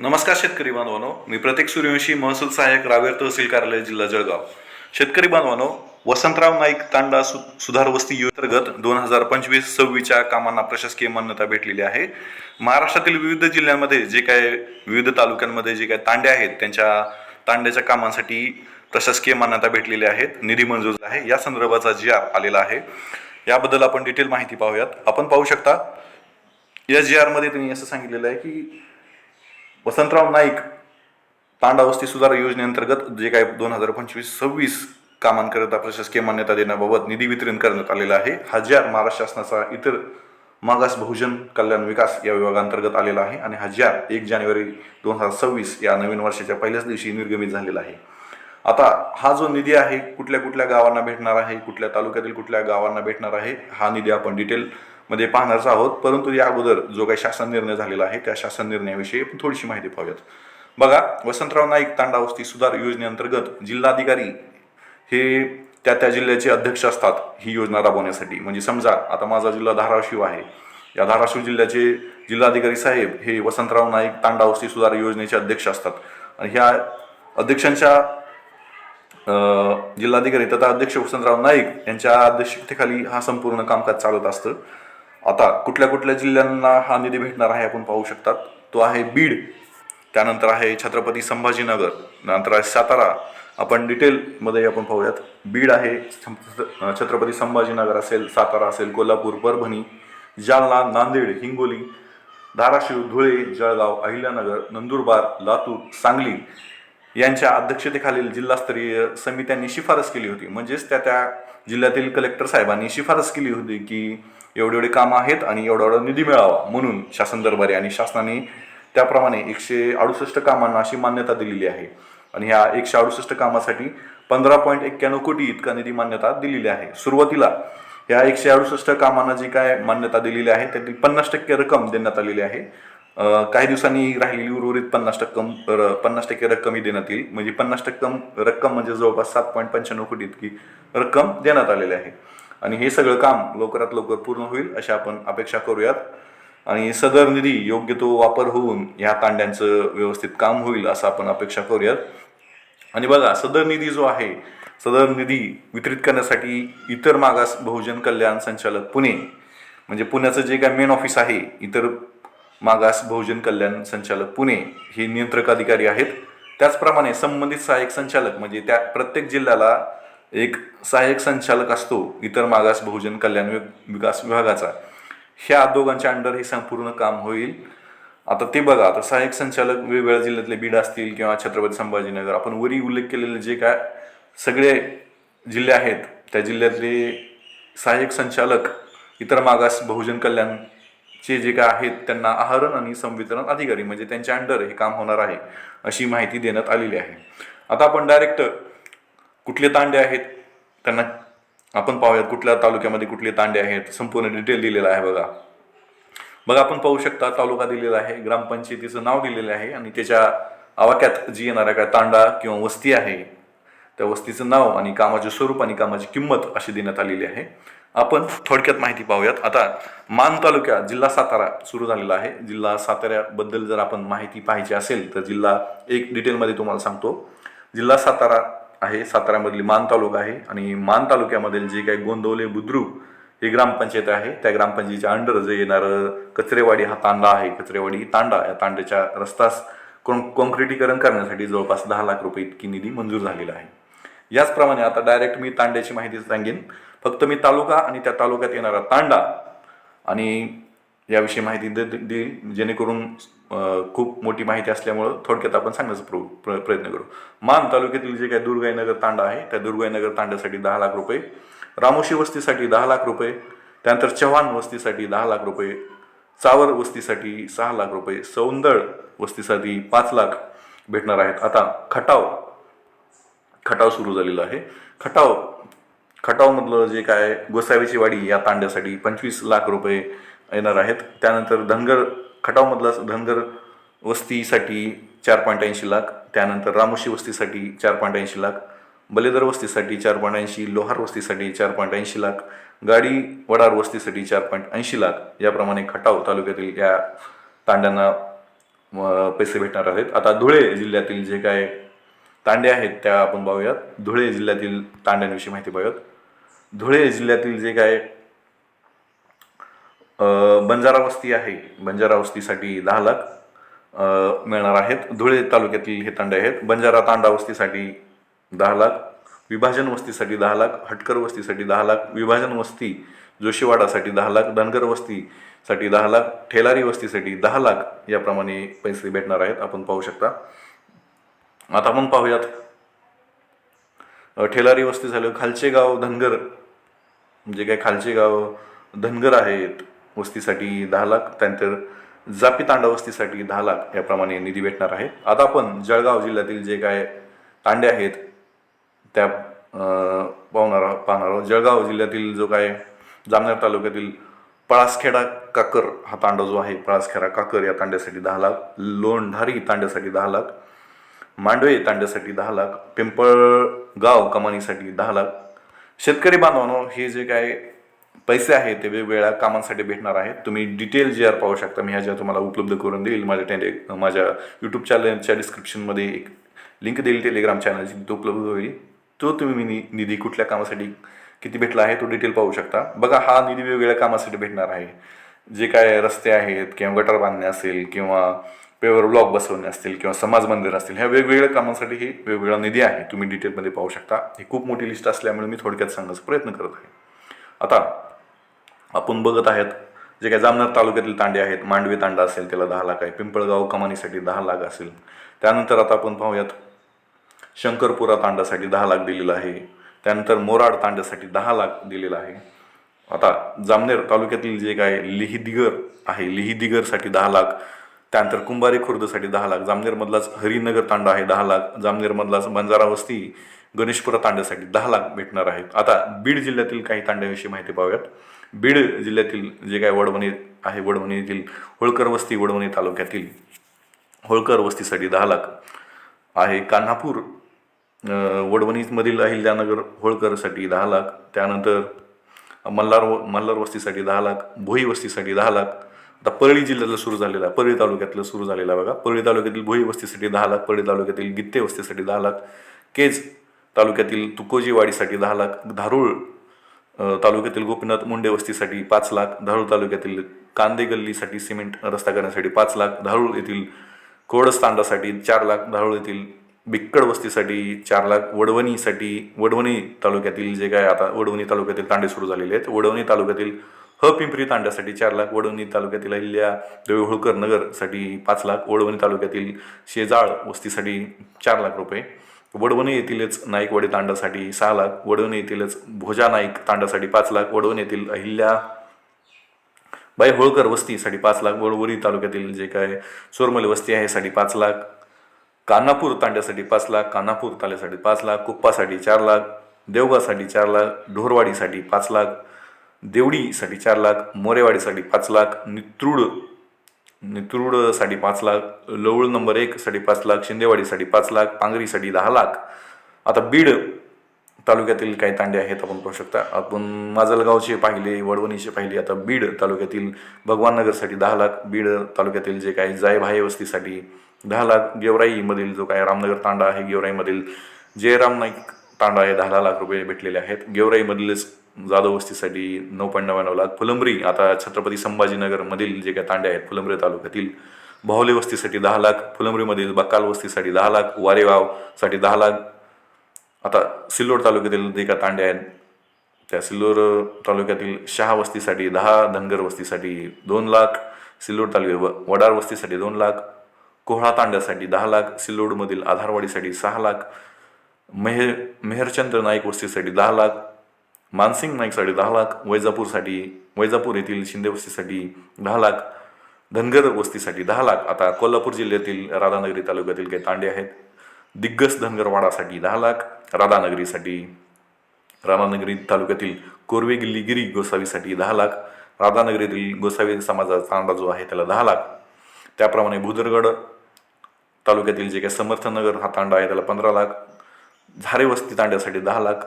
नमस्कार शेतकरी बांधवानो. मी प्रतीक सूर्यवंशी महसूल सहाय्यक रावेर तहसील कार्यालय जिल्हा जळगाव. शेतकरी बांधवानो वसंतराव नाईक तांडा सु सुधार वस्ती योजनेअंतर्गत दोन हजार पंचवीस सव्वीसच्या कामांना प्रशासकीय मान्यता भेटलेली आहे. महाराष्ट्रातील विविध जिल्ह्यांमध्ये जे काय विविध तालुक्यांमध्ये जे काय तांडे आहेत त्यांच्या तांड्याच्या कामांसाठी प्रशासकीय मान्यता भेटलेली आहेत. निधी मंजूर झाला आहे. या संदर्भाचा जी आर आलेला आहे. याबद्दल आपण डिटेल माहिती पाहूयात. आपण पाहू शकता या जी आरमध्ये त्यांनी असं सांगितलेलं आहे की वसंतराव नाईक तांडा वस्ती सुधार योजनेअंतर्गत जे काय दोन हजार पंचवीस सव्वीस कामांकरिता प्रशासकीय मान्यता देण्याबाबत निधी वितरण करण्यात आलेला आहे हजार महाराष्ट्र शासनाचा इतर मागास बहुजन कल्याण विकास या विभागांतर्गत आलेला आहे आणि हजार एक जानेवारी दोन हजार सव्वीस या नवीन वर्षाच्या पहिल्याच दिवशी निर्गमित झालेला आहे. आता हा जो निधी आहे कुठल्या कुठल्या गावांना भेटणार आहे कुठल्या तालुक्यातील कुठल्या गावांना भेटणार आहे हा निधी आपण डिटेल मध्ये पाहणारच आहोत. परंतु या अगोदर जो काही शासन निर्णय झालेला आहे त्या शासन निर्णयाविषयी आपण थोडीशी माहिती पाहूयात. बघा वसंतराव नाईक तांडावस्ती सुधार योजनेअंतर्गत जिल्हाधिकारी हे त्या त्या जिल्ह्याचे अध्यक्ष असतात ही योजना राबवण्यासाठी. म्हणजे समजा आता माझा जिल्हा धाराशिव आहे. या धाराशिव जिल्ह्याचे जिल्हाधिकारी साहेब हे वसंतराव नाईक तांडावस्ती सुधार योजनेचे अध्यक्ष असतात. आणि ह्या अध्यक्षांच्या जिल्हाधिकारी तथा अध्यक्ष वसंतराव नाईक यांच्या अध्यक्षतेखाली हा संपूर्ण कामकाज चालत असतं. आता कुठल्या कुठल्या जिल्ह्यांना हा निधी भेटणार आहे आपण पाहू शकतात. तो आहे बीड त्यानंतर आहे छत्रपती संभाजीनगर नंतर आहे सातारा. आपण डिटेलमध्ये आपण पाहूयात. बीड आहे छत्रपती संभाजीनगर असेल सातारा असेल कोल्हापूर परभणी जालना नांदेड हिंगोली धाराशिव धुळे जळगाव अहिल्यानगर नंदुरबार लातूर सांगली यांच्या अध्यक्षतेखालील जिल्हास्तरीय समित्यांनी शिफारस केली होती. म्हणजेच त्या त्या जिल्ह्यातील कलेक्टर साहेबांनी शिफारस केली होती की एवढे एवढे कामं आहेत आणि एवढा एवढा निधी मिळावा म्हणून शासन दरबारी आणि शासनाने त्याप्रमाणे एकशे अडुसष्ट कामांना अशी मान्यता दिलेली आहे. आणि ह्या एकशे अडुसष्ट कामासाठी पंधरा पॉईंट एक्क्याण्णव कोटी इतका निधी मान्यता दिलेली आहे. सुरुवातीला या एकशे अडुसष्ट कामांना जी काय मान्यता दिलेली आहे त्यातील पन्नास टक्के रक्कम देण्यात आलेली आहे. काही दिवसांनी राहिलेली उर्वरित पन्नास टक्कम र- पन्नास टक्के रक्कमही देण्यात येईल. म्हणजे पन्नास टक्कम रक्कम म्हणजे जवळपास सात पॉईंट पंच्याण्णव कोटी इतकी रक्कम देण्यात आलेली आहे. आणि हे सगळं काम लवकरात लवकर पूर्ण होईल अशी आपण अपेक्षा करूयात. आणि सदर निधी योग्य तो वापर होऊन ह्या तांड्यांचं व्यवस्थित काम होईल असं आपण अपेक्षा करूयात. आणि बघा सदर निधी जो आहे सदर निधी वितरित करण्यासाठी इतर मागास बहुजन कल्याण संचालक पुणे म्हणजे पुण्याचं जे काय मेन ऑफिस आहे इतर मागास बहुजन कल्याण संचालक पुणे हे नियंत्रक अधिकारी आहेत. त्याचप्रमाणे संबंधित सहाय्यक संचालक म्हणजे त्या प्रत्येक जिल्ह्याला एक सहाय्यक संचालक असतो इतर मागास बहुजन कल्याण वि- विकास विभागाचा. ह्या दोघांच्या अंडर हे संपूर्ण काम होईल. आता ते बघा आता सहाय्यक संचालक वेगवेगळ्या जिल्ह्यातले बीड असतील किंवा छत्रपती संभाजीनगर आपण वरी उल्लेख केलेले जे काय सगळे जिल्हे आहेत त्या जिल्ह्यातले सहाय्यक संचालक इतर मागास बहुजन कल्याण चे जे काय आहेत त्यांना आहरण आणि संवितरण अधिकारी म्हणजे त्यांच्या अंडर हे काम होणार आहे अशी माहिती देण्यात आलेली आहे. आता आपण डायरेक्ट कुठले तांडे आहेत त्यांना आपण पाहूयात कुठल्या तालुक्यामध्ये कुठले तांडे आहेत संपूर्ण डिटेल दिलेला आहे बघा. बघा आपण पाहू शकता तालुका दिलेला आहे ग्रामपंचायतीचं नाव दिलेलं आहे आणि त्याच्या आवाक्यात जी येणाऱ्या काय तांडा किंवा वस्ती आहे त्या वस्तीचं नाव आणि कामाचे स्वरूप आणि कामाची किंमत अशी देण्यात आलेली आहे. आपण थोडक्यात माहिती पाहूयात. आता मान तालुक्यात जिल्हा सातारा सुरू झालेला आहे. जिल्हा साताऱ्याबद्दल जर आपण माहिती पाहिजे असेल तर जिल्हा एक डिटेलमध्ये तुम्हाला सांगतो. जिल्हा सातारा आहे साताऱ्यामधली मान तालुका आहे आणि मान तालुक्यामधील जे काही गोंदवले बुद्रुक ही ग्रामपंचायत आहे. त्या ग्रामपंचायतीच्या अंडर जे येणारं कचरेवाडी हा तांडा आहे. कचरेवाडी तांडा या तांड्याच्या रस्तास कॉन कॉन्क्रिटीकरण करण्यासाठी जवळपास दहा लाख रुपये इतकी निधी मंजूर झालेला आहे. याचप्रमाणे आता डायरेक्ट मी तांड्याची माहिती सांगेन. फक्त मी तालुका आणि त्या तालुक्यात येणारा तांडा आणि याविषयी माहिती दे देईल जेणेकरून खूप मोठी माहिती असल्यामुळं थोडक्यात आपण सांगण्याचा प्र प्र- प्रयत्न करू. मान तालुक्यातील जे काही दुर्गाईनगर तांडा आहे त्या दुर्गाईनगर तांड्यासाठी दहा लाख रुपये रामोशी वस्तीसाठी दहा लाख रुपये त्यानंतर चव्हाण वस्तीसाठी दहा लाख रुपये चावर वस्तीसाठी सहा लाख रुपये सौंदळ वस्तीसाठी पाच लाख भेटणार आहेत. आता खटाव खटाव सुरू झालेला आहे. खटाव खटावमधलं जे काय गोसावीची वाडी या तांड्यासाठी पंचवीस लाख रुपये येणार आहेत. त्यानंतर धनगर खटावमधलं धनगर वस्तीसाठी चार पॉईंट ऐंशी लाख त्यानंतर रामोशी वस्तीसाठी चार पॉईंट ऐंशी लाख बलेदर वस्तीसाठी चार पॉईंट ऐंशी लोहार वस्तीसाठी चार पॉईंट ऐंशी लाख गाडी वडार वस्तीसाठी चार पॉईंट ऐंशी लाख याप्रमाणे खटाव तालुक्यातील या तांड्यांना पैसे भेटणार आहेत. आता धुळे जिल्ह्यातील जे काय तांडे आहेत त्या आपण पाहूयात धुळे जिल्ह्यातील तांड्यांविषयी माहिती पाहूयात धुळे जिल्ह्यातील जे काय बंजारा वस्ती आहे बंजारा वस्तीसाठी दहा लाख मिळणार आहेत. धुळे तालुक्यातील हे तांडे आहेत. बंजारा तांडा वस्तीसाठी दहा लाख विभाजन वस्तीसाठी दहा लाख हटकर वस्तीसाठी दहा लाख विभाजन वस्ती जोशीवाडासाठी दहा लाख धनगर वस्तीसाठी दहा लाख ठेलारी वस्तीसाठी दहा लाख याप्रमाणे पैसे भेटणार आहेत. आपण पाहू शकता. आता आपण पाहूयात. ठेलारी वस्ती झालं खालचे गाव धनगर जे काही खालचे गाव धनगर आहेत वस्तीसाठी दहा लाख त्यानंतर जापी तांडा वस्तीसाठी दहा लाख याप्रमाणे निधी भेटणार आहे. आता आपण जळगाव जिल्ह्यातील जे काय तांडे आहेत त्या पाहणार पाहणार आहोत जळगाव जिल्ह्यातील जो काय जामनेर तालुक्यातील पळासखेडा काकर हा तांडा जो आहे पळासखेडा काकर या तांड्यासाठी दहा लाख लोणधारी तांड्यासाठी दहा लाख मांडवे तांड्यासाठी दहा लाख पिंपळगाव कमानीसाठी दहा लाख. शेतकरी बांधवांनो हे जे काय पैसे आहेत ते वेगवेगळ्या कामांसाठी भेटणार आहेत. तुम्ही डिटेल जे आर पाहू शकता मी ह्याच्या तुम्हाला उपलब्ध करून देईल माझ्या टेले माझ्या यूट्यूब चॅनलच्या डिस्क्रिप्शनमध्ये एक लिंक देईल टेलिग्राम चॅनलची तो उपलब्ध होईल. तो तुम्ही नि- निधी कुठल्या कामासाठी किती भेटला आहे तो डिटेल पाहू शकता. बघा हा निधी वेगवेगळ्या कामासाठी भेटणार आहे. जे काय रस्ते आहेत किंवा गटर बांधणे असेल किंवा पेवर ब्लॉक बसवणे असतील किंवा समाज मंदिर असतील ह्या वेगवेगळ्या कामांसाठी ही वेगवेगळा निधी आहे. तुम्ही डिटेलमध्ये पाहू शकता. ही खूप मोठी लिस्ट असल्यामुळे मी थोडक्यात सांगण्याचा प्रयत्न करत आहे. आता आपण बघत आहेत जे काही जामनेर तालुक्यातील तांडे आहेत मांडवी तांडा असेल त्याला दहा लाख आहे. पिंपळगाव कमानीसाठी दहा लाख असेल. त्यानंतर आता आपण पाहूयात शंकरपुरा तांड्यासाठी दहा लाख दिलेलं आहे. त्यानंतर मोराड तांड्यासाठी दहा लाख दिलेला आहे. आता जामनेर तालुक्यातील जे काय लिहिदिगर आहे लिहिदिगरसाठी दहा लाख त्यानंतर कुंभारी खुर्दसाठी दहा लाख जामनेरमधलाच हरिनगर तांडा आहे दहा लाख जामनेरमधलाच बंजारा वस्ती गणेशपुरा तांड्यासाठी दहा लाख भेटणार आहेत. आता बीड जिल्ह्यातील काही तांड्याविषयी माहिती पाहूयात. बीड जिल्ह्यातील जे काय वडवणी आहे वडवणी येथील होळकर वस्ती वडवणी तालुक्यातील होळकर वस्तीसाठी दहा लाख आहे. कान्हापूर वडवणीमधील अहिल्यानगर होळकरसाठी दहा लाख त्यानंतर मल्हार व- मल्हार वस्तीसाठी दहा लाख भोई वस्तीसाठी दहा लाख आता परळी जिल्ह्यातलं सुरू झालेलं आहे. परळी तालुक्यातलं सुरू झालेलं आहे बघा. परळी तालुक्यातील भोई वस्तीसाठी दहा लाख परळी तालुक्यातील गित्ते वस्तीसाठी दहा लाख केज तालुक्यातील तुकोजीवाडीसाठी दहा लाख धारूळ तालुक्यातील गोपीनाथ मुंडे वस्तीसाठी पाच लाख धारूळ तालुक्यातील कांदे गल्लीसाठी सिमेंट रस्ता करण्यासाठी पाच लाख धारूळ येथील कोडस्तांडासाठी चार लाख धारूळ येथील बिक्कड वस्तीसाठी चार लाख वडवणीसाठी वडवणी तालुक्यातील जे काय आता वडवणी तालुक्यातील तांडे सुरू झालेले आहेत. वडवणी तालुक्यातील ह पिंपरी तांड्यासाठी चार लाख वडवणी तालुक्यातील अहिल्या देवी होळकर नगरसाठी पाच लाख वडवणी तालुक्यातील शेजाळ वस्तीसाठी चार लाख रुपये. वडवणी येथीलच नाईकवाडी तांडासाठी सहा लाख वडवणी येथीलच भोजा नाईक तांडासाठी पाच लाख वडवणी येथील अहिल्या बाई होळकर वस्तीसाठी पाच लाख वडवरी तालुक्यातील जे काय सोरमली वस्ती आहे साठी पाच लाख कानापूर तांड्यासाठी पाच लाख कानापूर ताल्यासाठी पाच लाख कुप्पासाठी चार लाख देवगासाठी चार लाख ढोरवाडीसाठी पाच लाख देवडीसाठी चार लाख मोरेवाडीसाठी पाच लाख नित्रुड नितरुडसाठी पाच लाख लवळ नंबर एकसाठी पाच लाख शिंदेवाडीसाठी पाच लाख पांगरीसाठी दहा लाख. आता बीड तालुक्यातील काही तांडे आहेत आपण पाहू शकता. आपण माजलगावचे पाहिले वडवणीचे पाहिले आता बीड तालुक्यातील भगवाननगरसाठी दहा लाख बीड तालुक्यातील जे काही जायभाई वस्तीसाठी दहा लाख गेवराईमधील जो काय रामनगर तांडा आहे गेवराईमधील जयराम नाईक तांडा आहे दहा लाख रुपये भेटलेले आहेत. गेवराईमधीलच जाधव वस्तीसाठी नऊ पॉईंट नव्याण्णव लाख. फुलंब्री आता छत्रपती संभाजीनगरमधील जे काही तांडे आहेत फुलंब्री तालुक्यातील बाहुले वस्तीसाठी दहा लाख फुलंब्रीमधील बक्काल वस्तीसाठी दहा लाख वारेगावसाठी दहा लाख. आता सिल्लोड तालुक्यातील जे काही तांडे आहेत त्या सिल्लोड तालुक्यातील शहा वस्तीसाठी दहा धनगर वस्तीसाठी दोन लाख सिल्लोड तालुक्या वडार वस्तीसाठी दोन लाख कोहळा तांड्यासाठी दहा लाख सिल्लोडमधील आधारवाडीसाठी सहा लाख मेहर मेहरचंद्र नाईक वस्तीसाठी दहा लाख मानसिंग नाईकसाठी दहा लाख वैजापूरसाठी वैजापूर येथील शिंदे वस्तीसाठी दहा लाख धनगर वस्तीसाठी दहा लाख. आता कोल्हापूर जिल्ह्यातील राधानगरी तालुक्यातील काही तांडे आहेत. दिग्गज धनगरवाडासाठी दहा लाख राधानगरीसाठी राधानगरी तालुक्यातील कोरवे गिल्लीगिरी गोसावीसाठी दहा लाख राधानगरीतील गोसावी समाजाचा तांडा जो आहे त्याला दहा लाख. त्याप्रमाणे भुदरगड तालुक्यातील जे काही समर्थनगर हा तांडा आहे त्याला पंधरा लाख. झारे वस्ती तांड्यासाठी दहा लाख.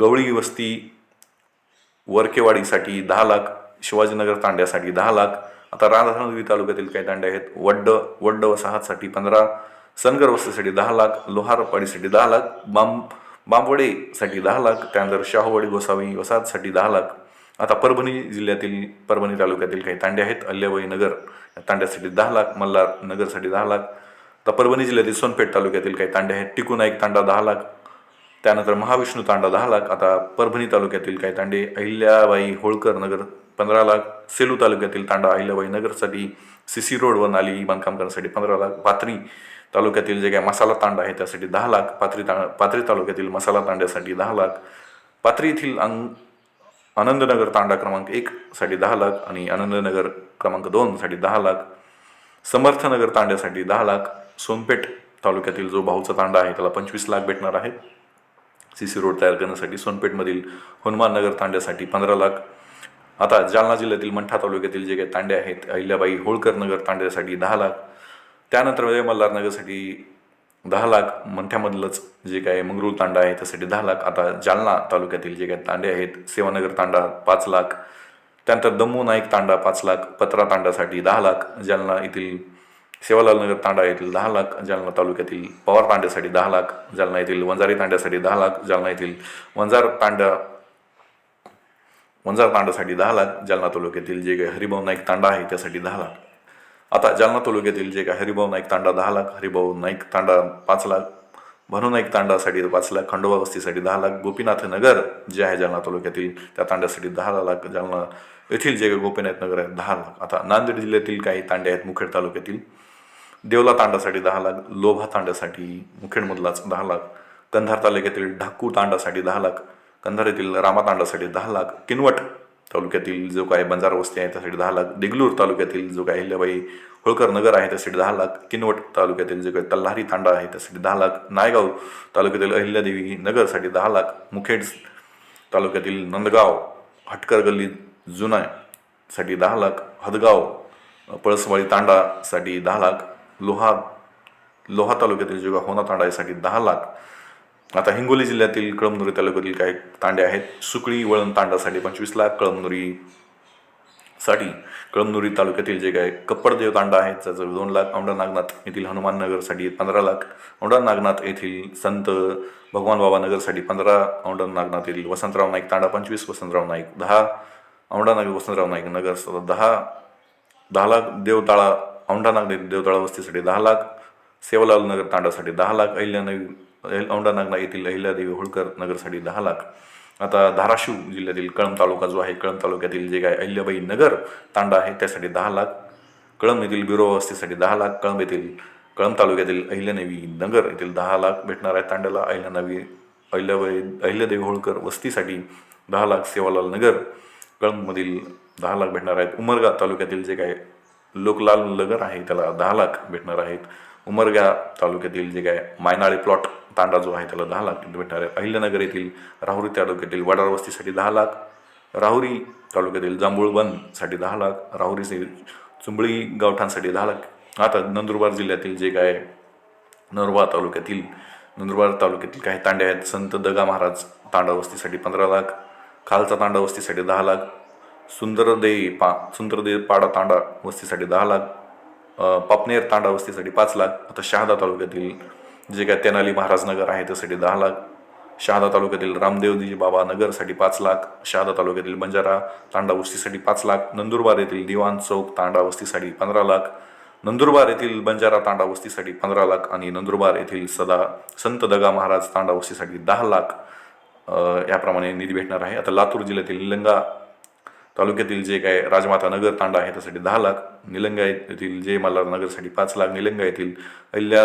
गवळी वस्ती वरकेवाडीसाठी दहा लाख शिवाजीनगर तांड्यासाठी दहा लाख. आता राधानगरी तालुक्यातील काही तांडे आहेत. वड्ड वड्ड वसाहतसाठी पंधरा सनगर वस्तीसाठी दहा लाख लोहारपाडीसाठी दहा लाख बांब बांबवडेसाठी दहा लाख त्यानंतर शाहूवाडी गोसावी वसाहतसाठी दहा लाख. आता परभणी जिल्ह्यातील परभणी तालुक्यातील काही तांडे आहेत. अल्ल्याबाई नगर तांड्यासाठी दहा लाख मल्हार नगरसाठी दहा लाख. आता परभणी जिल्ह्यातील सोनपेठ तालुक्यातील काही तांडे आहेत. टिकू नाईक तांडा दहा लाख त्यानंतर महाविष्णू तांडा दहा लाख आता परभणी तालुक्यातील काही तांडे अहिल्याबाई होळकर नगर पंधरा लाख सेलू तालुक्यातील तांडा अहिल्याबाई नगरसाठी सीसी रोड व नाली बांधकाम करण्यासाठी पंधरा लाख पाथरी तालुक्यातील जे काही मसाला तांडा आहे त्यासाठी दहा लाख पाथरी ता पाथरी तालुक्यातील मसाला तांड्यासाठी दहा लाख पाथरी येथील अंग आनंदनगर तांडा क्रमांक एक साठी दहा लाख आणि आनंदनगर क्रमांक दोन साठी दहा लाख समर्थनगर तांड्यासाठी दहा लाख सोनपेठ तालुक्यातील जो भाऊचा तांडा आहे त्याला पंचवीस लाख भेटणार आहे. सी सी रोड तयार करण्यासाठी सोनपेठमधील हनुमाननगर तांड्यासाठी पंधरा लाख. आता जालना जिल्ह्यातील मंठा तालुक्यातील जे काही तांडे आहेत अहिल्याबाई होळकर नगर तांड्यासाठी दहा लाख. त्यानंतर विजय मल्हार नगरसाठी दहा लाख. मंठ्यामधलंच जे काय मंगरूळ तांडा आहे त्यासाठी दहा लाख. आता जालना तालुक्यातील जे काही तांडे आहेत सेवानगर तांडा पाच लाख. त्यानंतर दमू नाईक तांडा पाच लाख. पत्रा तांडासाठी दहा लाख. जालना येथील सेवालाल नगर तांडा येथील दहा लाख जालना तालुक्यातील पवार तांड्यासाठी दहा लाख जालना येथील वंजारी तांड्यासाठी दहा लाख जालना येथील वंजार तांडा वंजार तांडासाठी दहा लाख जालना तालुक्यातील जे काही हरिभाऊ नाईक तांडा आहे त्यासाठी दहा लाख. आता जालना तालुक्यातील जे काही हरिभाऊ नाईक तांडा दहा लाख हरिभाऊ नाईक तांडा पाच लाख भनू नाईक तांडासाठी पाच लाख खंडोबा वस्तीसाठी दहा लाख गोपीनाथ नगर जे आहे जालना तालुक्यातील त्या तांड्यासाठी दहा लाख जालना येथील जे काही गोपीनाथ नगर आहे दहा लाख. आता नांदेड जिल्ह्यातील काही तांडे आहेत मुखेड तालुक्यातील. देवला तांडासाठी दहा लाख लोभा तांडासाठी मुखेडमधलाच दहा लाख कंधार तालुक्यातील ढाकू तांडासाठी दहा लाख कंधार येथील रामा तांडासाठी दहा लाख किनवट तालुक्यातील जो काय बंजार वस्ती आहे त्यासाठी दहा लाख देगलूर तालुक्यातील जो काय अहिल्याबाई होळकर नगर आहे त्यासाठी दहा लाख किनवट तालुक्यातील जे काही तल्हारी तांडा आहे त्यासाठी दहा लाख नायगाव तालुक्यातील अहिल्यादेवी नगरसाठी दहा लाख मुखेड तालुक्यातील नंदगाव हटकर गल्ली जुना साठी दहा लाख हदगाव पळसवाळी तांडासाठी दहा लाख लोहा लोहा तालुक्यातील जेव्हा होना तांडा यासाठी दहा लाख. आता हिंगोली जिल्ह्यातील कळमनुरी तालुक्यातील काही तांडे आहेत. सुकळी वळण तांडासाठी पंचवीस लाख कळमनुरी साठी कळमनुरी तालुक्यातील जे काय कप्पडदेव तांडा आहे त्याचं दोन लाख औंढा नागनाथ येथील हनुमान नगरसाठी पंधरा लाख. औंढा नागनाथ येथील संत भगवान बाबा नगरसाठी पंधरा औंढा नागनाथ येथील वसंतराव नाईक तांडा पंचवीस वसंतराव नाईक दहा औंढा नाग वसंतराव नाईक नगर दहा दहा लाख देवताळा औंढा नाग वस्तीसाठी दहा लाख सेवालाल नगर तांडासाठी दहा लाख अहिल्यानवी औंढा नागना येथील अहिल्यादेवी होळकर नगरसाठी दहा लाख. आता धाराशिव जिल्ह्यातील कळंब तालुका जो आहे कळंब तालुक्यातील जे काय अहिल्याबाई नगर तांडा आहे त्यासाठी दहा लाख. कळंब येथील बिरो वस्तीसाठी दहा लाख. कळंब येथील कळंब तालुक्यातील अहिल्यानवी नगर येथील दहा लाख भेटणार आहे तांड्याला. अहिल्यानवी अहिल्याबाई अहिल्यादेवी होळकर वस्तीसाठी दहा लाख सेवालाल नगर. कळंबमधील दहा लाख भेटणार आहेत. उमरगा तालुक्यातील जे काय लोकलाल नगर आहे त्याला दहा लाख भेटणार आहेत. उमरगा तालुक्यातील जे काय मायनाळे प्लॉट तांडा जो आहे त्याला दहा लाख भेटणार आहे. अहिल्यानगर येथील राहुरी तालुक्यातील वडार वस्तीसाठी दहा लाख राहुरी तालुक्यातील जांभूळबनसाठी दहा लाख राहुरी चुंबळी गावठांसाठी दहा लाख. आता नंदुरबार जिल्ह्यातील जे काय नंदुरबार तालुक्यातील नंदुरबार तालुक्यातील काही तांडे आहेत. संत दगा महाराज तांडा वस्तीसाठी पंधरा लाख खालचा तांडा वस्तीसाठी दहा लाख सुंदरदेई पा सुंदरदेई पाडा तांडा वस्तीसाठी दहा लाख पापनेर तांडा वस्तीसाठी पाच लाख आता शहादा तालुक्यातील जे काय तेनाली महाराजनगर आहे त्यासाठी दहा लाख शहादा तालुक्यातील रामदेवजी बाबा नगरसाठी पाच लाख शहादा तालुक्यातील बंजारा तांडा वस्तीसाठी पाच लाख नंदुरबार येथील दिवाण चौक तांडा वस्तीसाठी पंधरा लाख नंदुरबार येथील बंजारा तांडा वस्तीसाठी पंधरा लाख आणि नंदुरबार येथील सदा संत दगा महाराज तांडा वस्तीसाठी दहा लाख याप्रमाणे निधी भेटणार आहे. आता लातूर जिल्ह्यातील निलंगा तालुक्यातील जे काय राजमाता नगर तांडा आहे त्यासाठी दहा लाख. निलंगा येथील जय मल्हार नगरसाठी पाच लाख. निलंगा येथील अहिल्या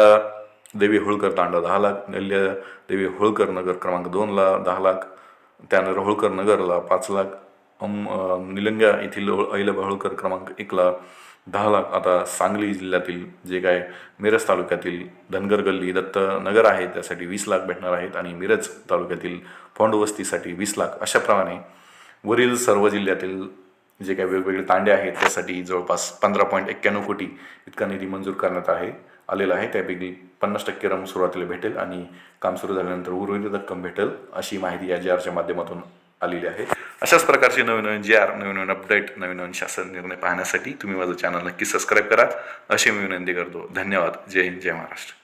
देवी होळकर तांडा दहा लाख. अहिल्या देवी होळकर नगर क्रमांक दोनला दहा लाख. त्यानंतर होळकर नगरला पाच लाख. अम निलंगा येथील अहिल्याबा अहिल्या होळकर क्रमांक एकला दहा लाख. आता सांगली जिल्ह्यातील जे काय मिरज तालुक्यातील धनगर गल्ली दत्त नगर आहे त्यासाठी वीस लाख भेटणार आहेत. आणि मिरज तालुक्यातील फोंड वस्तीसाठी वीस लाख. अशाप्रमाणे वरील सर्व जिल्ह्यातील जे काही वेगवेगळे तांडे आहेत त्यासाठी जवळपास पंधरा पॉईंट एक्क्याण्णव कोटी इतका निधी मंजूर करण्यात आहे आलेला आहे. त्यापैकी पन्नास टक्के रम सुरुवातीला भेटेल आणि काम सुरू झाल्यानंतर उर्वरित रक्कम भेटेल अशी माहिती या जी आरच्या माध्यमातून आलेली आहे. अशाच प्रकारचे नवीन नवीन जे आर नवीन नवीन अपडेट नवीन नवीन शासन निर्णय पाहण्यासाठी तुम्ही माझं चॅनल नक्की सबस्क्राईब करा. अशी मी विनंती करतो. धन्यवाद. जय हिंद जय महाराष्ट्र.